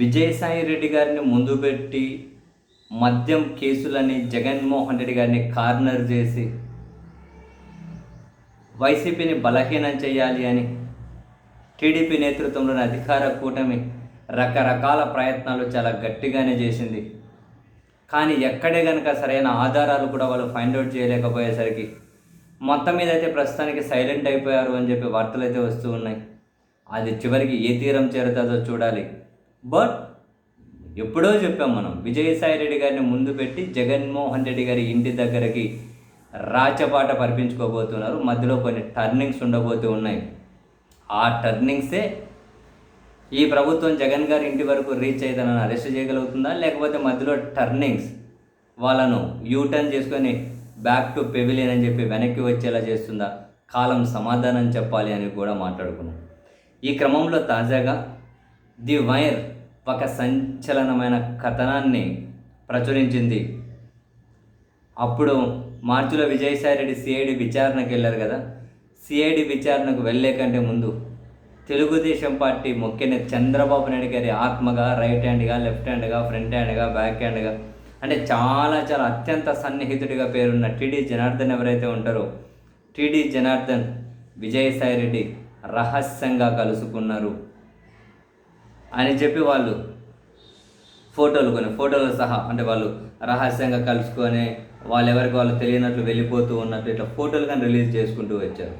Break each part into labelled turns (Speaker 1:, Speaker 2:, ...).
Speaker 1: విజయసాయి రెడ్డి గారిని ముందు పెట్టి మద్యం కేసులని జగన్మోహన్ రెడ్డి గారిని కార్నర్ చేసి వైసీపీని బలహీనం చేయాలి అని టీడీపీ నేతృత్వంలోని అధికార కూటమి రకరకాల ప్రయత్నాలు చాలా గట్టిగానే చేసింది. కానీ ఎక్కడే కనుక సరైన ఆధారాలు కూడా వాళ్ళు ఫైండ్ అవుట్ చేయలేకపోయేసరికి మొత్తం మీద అయితే ప్రస్తుతానికి సైలెంట్ అయిపోయారు అని చెప్పి వార్తలు అయితే వస్తూ ఉన్నాయి. అది చివరికి ఏ తీరం చేరుతుందో చూడాలి. బట్ ఎప్పుడో చెప్పాం మనం విజయసాయి రెడ్డి గారిని ముందు పెట్టి జగన్మోహన్ రెడ్డి గారి ఇంటి దగ్గరికి రాచపాట పరిపించుకోబోతున్నారు. మధ్యలో కొన్ని టర్నింగ్స్ ఉండబోతూ ఉన్నాయి. ఆ టర్నింగ్సే ఈ ప్రభుత్వం జగన్ గారి ఇంటి వరకు రీచ్ అయితే అరెస్ట్ చేయగలుగుతుందా? లేకపోతే మధ్యలో టర్నింగ్స్ వాళ్ళను యూటర్న్ చేసుకొని బ్యాక్ టు పెవిలియన్ అని చెప్పి వెనక్కి వచ్చేలా చేస్తుందా? కాలం సమాధానం చెప్పాలి అని కూడా మాట్లాడుకున్నాం. ఈ క్రమంలో తాజాగా ది వైర్ ఒక సంచలనమైన కథనాన్ని ప్రచురించింది. అప్పుడు మార్చిలో విజయసాయి రెడ్డి సిఐడి విచారణకు వెళ్ళారు కదా. సిఐడి విచారణకు వెళ్ళే కంటే ముందు తెలుగుదేశం పార్టీ ముఖ్యంగా చంద్రబాబు నాయుడు గారి ఆత్మగా రైట్ హ్యాండ్గా లెఫ్ట్ హ్యాండ్గా ఫ్రంట్ హ్యాండ్గా బ్యాక్ హ్యాండ్గా అంటే చాలా చాలా అత్యంత సన్నిహితుడిగా పేరున్న టీడీ జనార్దన్ ఎవరైతే ఉంటారో టీడీ జనార్దన్ విజయసాయి రెడ్డి రహస్యంగా కలుసుకున్నారు. అని చెప్పి వాళ్ళు ఫోటోలు కొన్ని ఫోటోలు సహా అంటే వాళ్ళు రహస్యంగా కలుసుకొని వాళ్ళు ఎవరికి వాళ్ళు తెలియనట్లు వెళ్ళిపోతూ ఉన్నట్టు ఇట్లా ఫోటోలు కానీ రిలీజ్ చేసుకుంటూ వచ్చారు.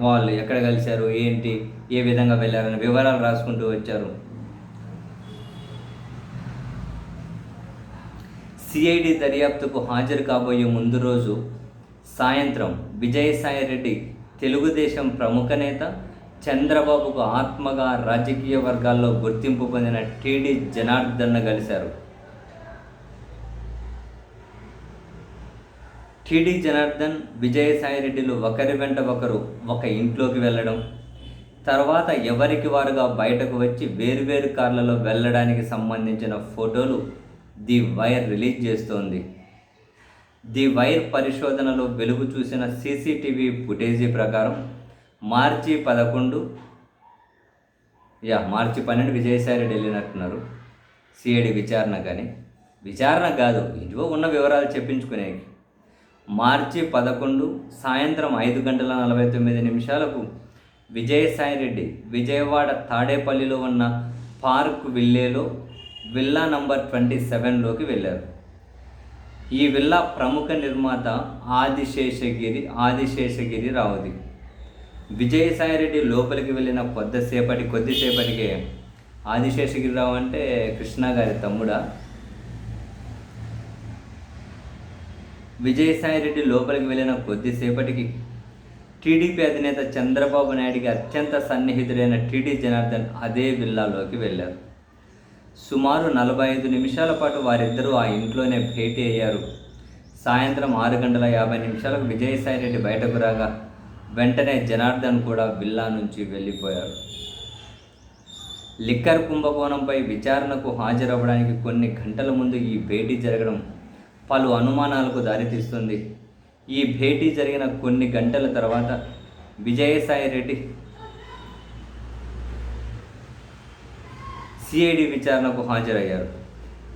Speaker 1: వాళ్ళు ఎక్కడ కలిశారు ఏంటి ఏ విధంగా వెళ్ళారని వివరాలు రాసుకుంటూ వచ్చారు. సిఐడి దర్యాప్తుకు హాజరు కాబోయే ముందు రోజు సాయంత్రం విజయసాయి రెడ్డి తెలుగుదేశం ప్రముఖ నేత చంద్రబాబుకు ఆత్మగా రాజకీయ వర్గాల్లో గుర్తింపు పొందిన టీడీ జనార్దన్ను కలిశారు. టీడీ జనార్దన్ విజయసాయిరెడ్డిలు ఒకరి వెంట ఒకరు ఒక ఇంట్లోకి వెళ్ళడం తర్వాత ఎవరికి వారుగా బయటకు వచ్చి వేరువేరు కార్లలో వెళ్ళడానికి సంబంధించిన ఫోటోలు ది వైర్ రిలీజ్ చేస్తోంది. ది వైర్ పరిశోధనలో వెలుగు చూసిన సీసీటీవీ ఫుటేజీ ప్రకారం మార్చి పదకొండు. యా మార్చి పన్నెండు విజయసాయి రెడ్డి వెళ్ళినట్టున్నారు. సిఐడి విచారణ కానీ. విచారణ కాదు ఇదిగో ఉన్న వివరాలు చెప్పించుకునేవి మార్చి పదకొండు సాయంత్రం ఐదు గంటల నలభై తొమ్మిది నిమిషాలకు విజయసాయి రెడ్డి విజయవాడ తాడేపల్లిలో ఉన్న పార్క్ విల్లేలో విల్లా నంబర్ ట్వంటీ సెవెన్లోకి వెళ్ళారు. ఈ విల్లా ప్రముఖ నిర్మాత ఆదిశేషగిరి ఆదిశేషగిరి రావుది. విజయసాయి రెడ్డి లోపలికి వెళ్ళిన కొద్దిసేపటి కొద్దిసేపటికే ఆదిశేషగిరిరావు అంటే కృష్ణ గారి తమ్ముడా. విజయసాయి రెడ్డి లోపలికి వెళ్ళిన కొద్దిసేపటికి టీడీపీ అధినేత చంద్రబాబు నాయుడికి అత్యంత సన్నిహితుడైన టీడీ జనార్దన్ అదే విల్లాలోకి వెళ్ళారు. సుమారు నలభై ఐదు నిమిషాల పాటు వారిద్దరూ ఆ ఇంట్లోనే భేటీ అయ్యారు. సాయంత్రం ఆరు గంటల యాభై నిమిషాలకు విజయసాయి రెడ్డి బయటకు రాగా వెంటనే జనార్దన్ కూడా విల్లా నుంచి వెళ్ళిపోయారు. లిక్కర్ కుంభకోణంపై విచారణకు హాజరవ్వడానికి కొన్ని గంటల ముందు ఈ భేటీ జరగడం పలు అనుమానాలకు దారితీస్తుంది. ఈ భేటీ జరిగిన కొన్ని గంటల తర్వాత విజయసాయి రెడ్డి సిఐడి విచారణకు హాజరయ్యారు.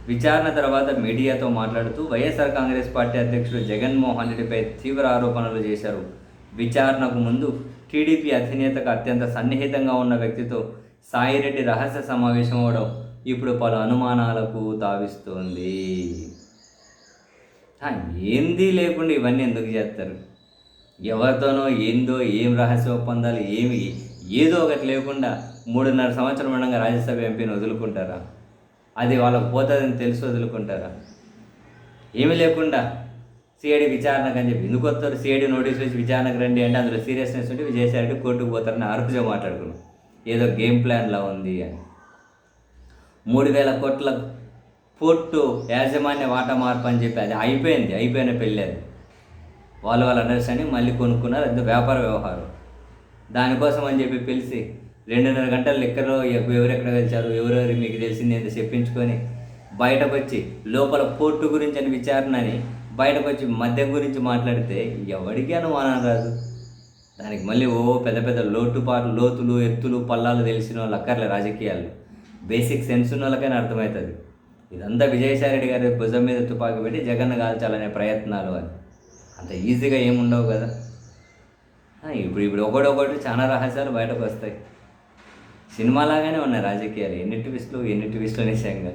Speaker 1: విచారణ తర్వాత మీడియాతో మాట్లాడుతూ వైఎస్ఆర్ కాంగ్రెస్ పార్టీ అధ్యక్షుడు జగన్మోహన్ రెడ్డిపై తీవ్ర ఆరోపణలు చేశారు. విచారణకు ముందు టీడీపీ అధినేతకు అత్యంత సన్నిహితంగా ఉన్న వ్యక్తితో సాయిరెడ్డి రహస్య సమావేశం అవడం ఇప్పుడు పలు అనుమానాలకు తావిస్తోంది ఏంది లేకుండా ఇవన్నీ ఎందుకు చేస్తారు? ఎవరితోనో ఏందో ఏం రహస్య ఒప్పందాలు ఏమి ఏదో ఒకటి లేకుండా మూడున్నర సంవత్సరం ఉండగా రాజ్యసభ ఎంపీని వదులుకుంటారా? అది వాళ్ళకు పోతుందని తెలిసి వదులుకుంటారా? ఏమీ లేకుండా సిఐడి విచారణకు అని చెప్పి. ఎందుకు వస్తారు? సిఐడి నోటీస్ వచ్చి విచారణకు రండి అంటే అందులో సీరియస్నెస్ ఉంటే విజయసాయి కోర్టుకు పోతారని ఆ రోజే మాట్లాడుకున్నాం. ఏదో గేమ్ ప్లాన్లా ఉంది అని. మూడు వేల కోట్ల పోర్టు యాజమాన్య వాటా మార్పు అని చెప్పి అది అయిపోయింది. అయిపోయిన పెళ్ళి అది వాళ్ళు వాళ్ళ అండర్స్టాండింగ్ మళ్ళీ కొనుక్కున్నారు. అది వ్యాపార వ్యవహారం. దానికోసం అని చెప్పి పిలిచి రెండున్నర గంటలు లెక్కలో ఎవరెక్కడ వెళ్తారు ఎవరెవరు మీకు తెలిసింది అని చెప్పించుకొని బయటకు వచ్చి లోపల పోర్టు గురించి అని విచారణ అని బయటకు వచ్చి మద్యం గురించి మాట్లాడితే ఎవరికి అనుమానం రాదు. దానికి మళ్ళీ ఓ పెద్ద పెద్ద లోటుపాట్లు లోతులు ఎత్తులు పల్లాలు తెలిసిన వాళ్ళు అక్కర్లే రాజకీయాలు బేసిక్ సెన్స్ ఉన్న వాళ్ళకైనా అర్థమవుతుంది. ఇదంతా విజయసాయిరెడ్డి గారి భుజం మీద తుపాకీ పెట్టి జగన్ కాల్చాలనే ప్రయత్నాలు అని అంత ఈజీగా ఏముండవు కదా? ఇప్పుడు ఇప్పుడు ఒకటొకటి చాలా రహస్యాలు బయటకు వస్తాయి సినిమాలాగానే ఉన్నాయి రాజకీయాలు. ఎన్ని ట్విస్టులు ఎన్ని ట్విస్టులు నిజంగా